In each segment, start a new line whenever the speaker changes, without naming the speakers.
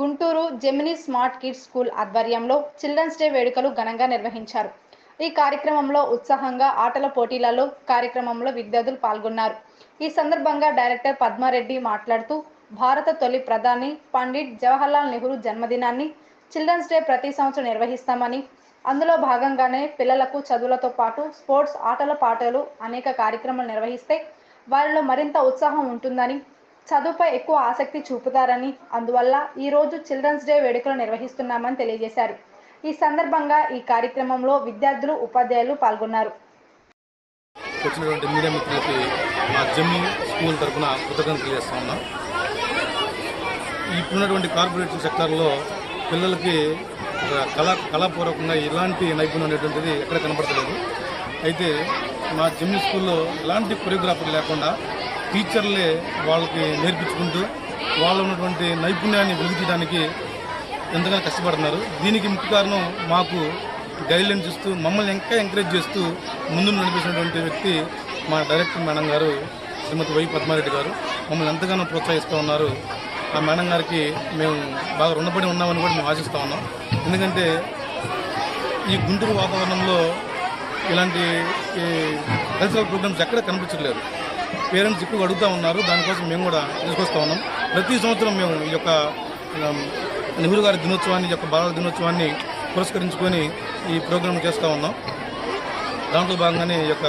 Guntur Gemini smart kids school ఆధ్వర్యంలో children's day వేడుకలు ఘనంగా నిర్వహించారు. ఈ కార్యక్రమంలో ఉత్సాహంగా ఆటల పోటీలలో కార్యక్రమంలో విద్యార్థులు పాల్గొన్నారు. ఈ సందర్భంగా డైరెక్టర్ పద్మారెడ్డి మాట్లాడుతూ భారత తొలి ప్రధాని పండిట్ జవహర్లాల్ నెహ్రూ జన్మదినాన్ని చిల్డ్రన్స్ డే ప్రతి సంవత్సరం నిర్వహిస్తామని అందులో భాగంగానే పిల్లలకు చదువులతో పాటు స్పోర్ట్స్ ఆటల పాటలు అనేక కార్యక్రమాలు నిర్వహిస్తే వారిలో మరింత ఉత్సాహం ఉంటుందని చదువుపై ఎక్కువ ఆసక్తి చూపుతారని అందువల్ల ఈ రోజు చిల్డ్రన్స్ డే వేడుకలు నిర్వహిస్తున్నామని తెలియజేశారు. ఈ సందర్భంగా ఈ కార్యక్రమంలో విద్యార్థులు ఉపాధ్యాయులు పాల్గొన్నారు.
వచ్చినటువంటి మీడియా మిత్రులకి మా జమ్మి స్కూల్ తరఫున కృతజ్ఞతలు తెలియజేస్తా ఉన్నాం. ఇప్పుడున్నటువంటి కార్పొరేట్ సెక్టార్లో పిల్లలకి ఒక కళా కళాపూర్వకంగా ఎలాంటి నైపుణ్యం అనేటువంటిది ఎక్కడ కనపడలేదు అయితే మా జమ్మి స్కూల్లో ఎలాంటి కొరియోగ్రాఫర్ లేకుండా టీచర్లే వాళ్ళకి నేర్పించుకుంటూ వాళ్ళు ఉన్నటువంటి నైపుణ్యాన్ని వెలిగించడానికి ఎంతగానో కష్టపడుతున్నారు. దీనికి ముఖ్య కారణం మాకు గైడ్లైన్స్ ఇస్తూ మమ్మల్ని ఇంకా ఎంకరేజ్ చేస్తూ ముందు నడిపించినటువంటి వ్యక్తి మా డైరెక్టర్ మేడం గారు శ్రీమతి వై పద్మారెడ్డి గారు. మమ్మల్ని ఎంతగానో ప్రోత్సహిస్తూ ఉన్నారు. ఆ మేడం గారికి మేము బాగా రుణపడి ఉన్నామని కూడా మేము ఆశిస్తూ ఉన్నాం. ఎందుకంటే ఈ గుంటూరు వాతావరణంలో ఇలాంటి ఈ కల్చరల్ ప్రోగ్రామ్స్ ఎక్కడ కనిపించట్లేదు. పేరెంట్స్ ఎక్కువ అడుగుతూ ఉన్నారు. దానికోసం మేము కూడా తీసుకొస్తూ ఉన్నాం. ప్రతి సంవత్సరం మేము ఈ యొక్క నెహ్రూ గారి దినోత్సవాన్ని ఈ యొక్క బాలల దినోత్సవాన్ని పురస్కరించుకొని ఈ ప్రోగ్రాం చేస్తూ ఉన్నాం. దాంట్లో భాగంగానే ఈ యొక్క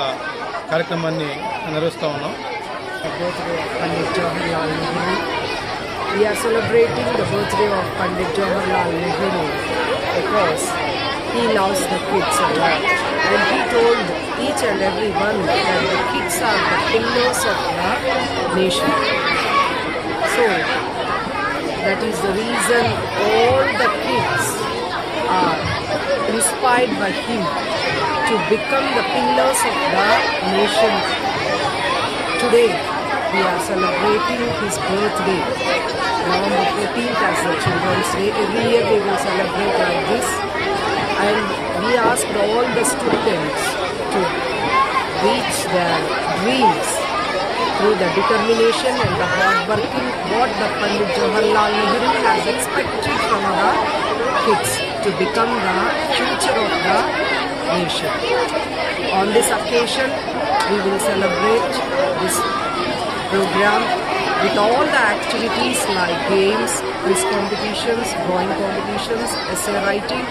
కార్యక్రమాన్ని నిర్వహిస్తూ ఉన్నాం.
We are celebrating the birthday of Pandit Jawaharlal Nehru because he loves the kids a lot. And he told each and every one that the kids are the pillars of the nation. So, that is the reason all the kids are inspired by him to become the pillars of the nation Today we are celebrating his birthday, November 14th as the Children's Day. Every year we will celebrate like this. Asked all the students to reach their dreams through the determination and the hard working what the Pandit Jawaharlal Nehru has expected from the kids to become the future of the nation. On this occasion, we will celebrate this program with all the activities like games, quiz competitions, drawing competitions, essay writing.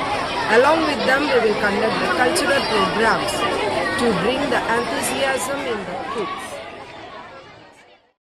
Along with them, we will conduct the cultural programs to bring the enthusiasm in the kids.